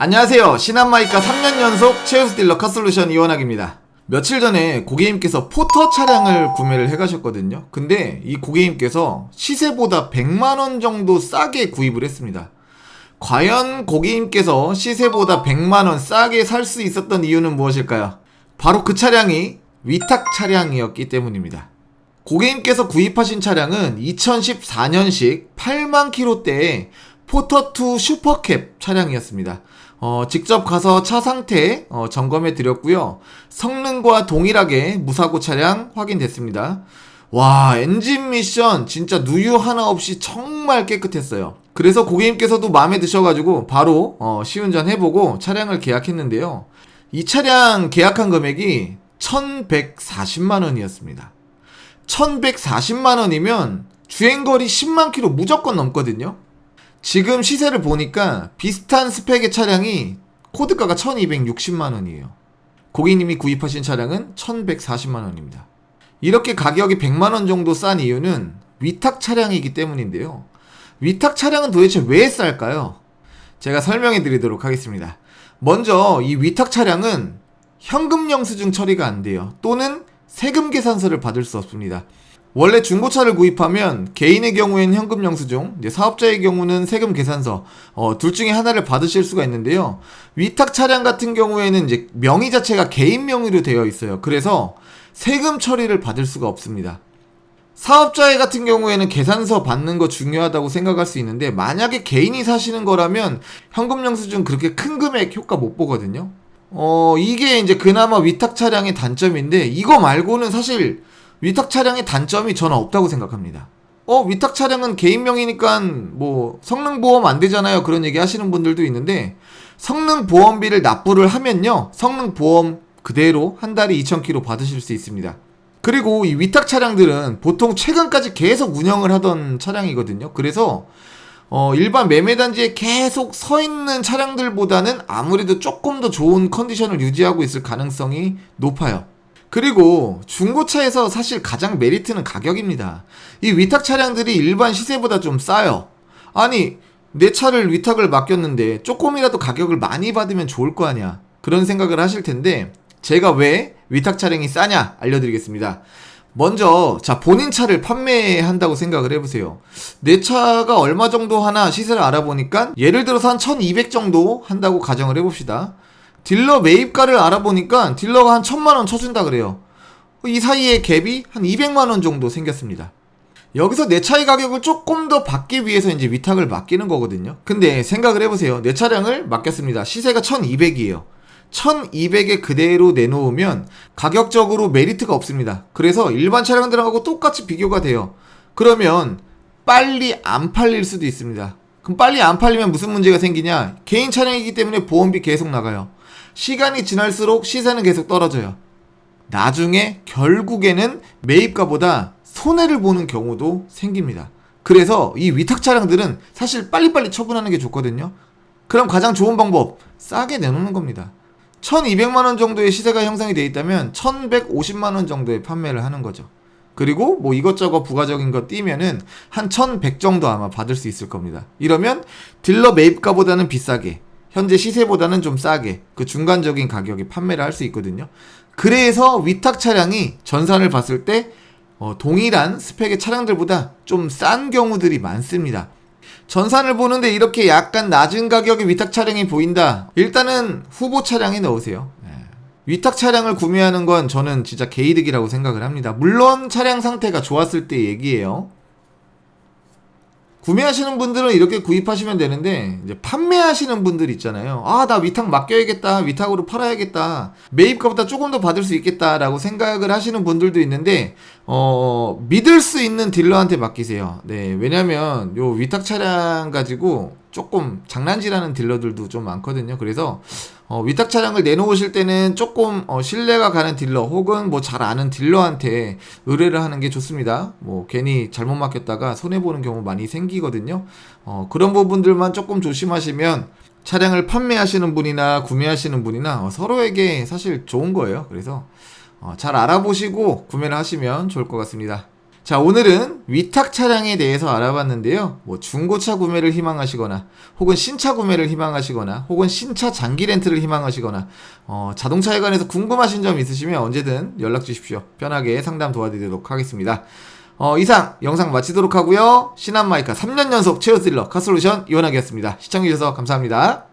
안녕하세요. 신한마이카 3년 연속 최우수 딜러 카솔루션 이원학입니다. 며칠 전에 고객님께서 포터 차량을 구매를 해가셨거든요. 근데 이 고객님께서 시세보다 100만원 정도 싸게 구입을 했습니다. 과연 고객님께서 시세보다 100만원 싸게 살 수 있었던 이유는 무엇일까요? 바로 그 차량이 위탁 차량이었기 때문입니다. 고객님께서 구입하신 차량은 2014년식 8만 킬로대의 포터2 슈퍼캡 차량이었습니다. 어, 직접 가서 차 상태 어, 점검해 드렸고요. 성능과 동일하게 무사고 차량 확인됐습니다. 와, 엔진 미션 진짜 누유 하나 없이 정말 깨끗했어요. 그래서 고객님께서도 마음에 드셔가지고 바로 어, 시운전 해보고 차량을 계약했는데요. 이 차량 계약한 금액이 1140만 원이었습니다. 1140만 원이면 주행거리 10만 킬로 무조건 넘거든요. 지금 시세를 보니까 비슷한 스펙의 차량이 코드가가 1260만 원이에요. 고객님이 구입하신 차량은 1140만 원입니다. 이렇게 가격이 100만 원 정도 싼 이유는 위탁 차량이기 때문인데요. 위탁 차량은 도대체 왜 쌀까요? 제가 설명해 드리도록 하겠습니다. 먼저 이 위탁 차량은 현금 영수증 처리가 안 돼요. 또는 세금 계산서를 받을 수 없습니다. 원래 중고차를 구입하면 개인의 경우에는 현금 영수증, 사업자의 경우는 세금 계산서, 어, 둘 중에 하나를 받으실 수가 있는데요. 위탁 차량 같은 경우에는 이제 명의 자체가 개인 명의로 되어 있어요. 그래서 세금 처리를 받을 수가 없습니다. 사업자의 같은 경우에는 계산서 받는 거 중요하다고 생각할 수 있는데 만약에 개인이 사시는 거라면 현금 영수증 그렇게 큰 금액 효과 못 보거든요. 어, 이게 이제 그나마 위탁 차량의 단점인데 이거 말고는 사실 위탁 차량의 단점이 저는 없다고 생각합니다. 어, 위탁 차량은 개인 명의니까 뭐 성능 보험 안 되잖아요. 그런 얘기 하시는 분들도 있는데 성능 보험비를 납부를 하면요. 성능 보험 그대로 한 달에 2,000km 받으실 수 있습니다. 그리고 이 위탁 차량들은 보통 최근까지 계속 운영을 하던 차량이거든요. 그래서 어, 일반 매매단지에 계속 서 있는 차량들보다는 아무래도 조금 더 좋은 컨디션을 유지하고 있을 가능성이 높아요. 그리고 중고차에서 사실 가장 메리트는 가격입니다. 이 위탁 차량들이 일반 시세보다 좀 싸요. 아니, 내 차를 위탁을 맡겼는데 조금이라도 가격을 많이 받으면 좋을 거 아니야. 그런 생각을 하실 텐데, 제가 왜 위탁 차량이 싸냐 알려드리겠습니다. 먼저 자 본인 차를 판매한다고 생각을 해보세요. 내 차가 얼마 정도 하나 시세를 알아보니까 예를 들어서 한 1200 정도 한다고 가정을 해봅시다. 딜러 매입가를 알아보니까 딜러가 한 1000만원 쳐준다 그래요. 이 사이에 갭이 한 200만원 정도 생겼습니다. 여기서 내 차의 가격을 조금 더 받기 위해서 이제 위탁을 맡기는 거거든요. 근데 생각을 해보세요. 내 차량을 맡겼습니다. 시세가 1200이에요. 1200에 그대로 내놓으면 가격적으로 메리트가 없습니다. 그래서 일반 차량들하고 똑같이 비교가 돼요. 그러면 빨리 안 팔릴 수도 있습니다. 그럼 빨리 안 팔리면 무슨 문제가 생기냐? 개인 차량이기 때문에 보험비 계속 나가요. 시간이 지날수록 시세는 계속 떨어져요. 나중에 결국에는 매입가보다 손해를 보는 경우도 생깁니다. 그래서 이 위탁 차량들은 사실 빨리빨리 처분하는 게 좋거든요. 그럼 가장 좋은 방법, 싸게 내놓는 겁니다. 1200만원 정도의 시세가 형성이 되어 있다면 1150만원 정도에 판매를 하는 거죠. 그리고 뭐 이것저것 부가적인 거 띄면은 한 1100 정도 아마 받을 수 있을 겁니다. 이러면 딜러 매입가보다는 비싸게, 현재 시세보다는 좀 싸게 그 중간적인 가격에 판매를 할 수 있거든요. 그래서 위탁 차량이 전산을 봤을 때 어, 동일한 스펙의 차량들보다 좀 싼 경우들이 많습니다. 전산을 보는데 이렇게 약간 낮은 가격의 위탁 차량이 보인다. 일단은 후보 차량에 넣으세요. 네. 위탁 차량을 구매하는 건 저는 진짜 개이득이라고 생각을 합니다. 물론 차량 상태가 좋았을 때 얘기예요. 구매하시는 분들은 이렇게 구입하시면 되는데 이제 판매하시는 분들 있잖아요. 아, 나 위탁 맡겨야겠다. 위탁으로 팔아야겠다. 매입가보다 조금 더 받을 수 있겠다라고 생각을 하시는 분들도 있는데 어, 믿을 수 있는 딜러한테 맡기세요. 네. 왜냐면 요 위탁 차량 가지고 조금 장난질하는 딜러들도 좀 많거든요. 그래서 어, 위탁 차량을 내놓으실 때는 조금 어, 신뢰가 가는 딜러 혹은 뭐 잘 아는 딜러한테 의뢰를 하는 게 좋습니다. 뭐 괜히 잘못 맡겼다가 손해 보는 경우 많이 생기거든요. 어, 그런 부분들만 조금 조심하시면 차량을 판매하시는 분이나 구매하시는 분이나 어, 서로에게 사실 좋은 거예요. 그래서 어, 잘 알아보시고 구매를 하시면 좋을 것 같습니다. 자, 오늘은 위탁 차량에 대해서 알아봤는데요. 뭐 중고차 구매를 희망하시거나, 혹은 신차 구매를 희망하시거나, 혹은 신차 장기 렌트를 희망하시거나, 어, 자동차에 관해서 궁금하신 점 있으시면 언제든 연락 주십시오. 편하게 상담 도와드리도록 하겠습니다. 어, 이상 영상 마치도록 하고요. 신한마이카 3년 연속 최우 딜러 카솔루션 이원학이었습니다. 시청해주셔서 감사합니다.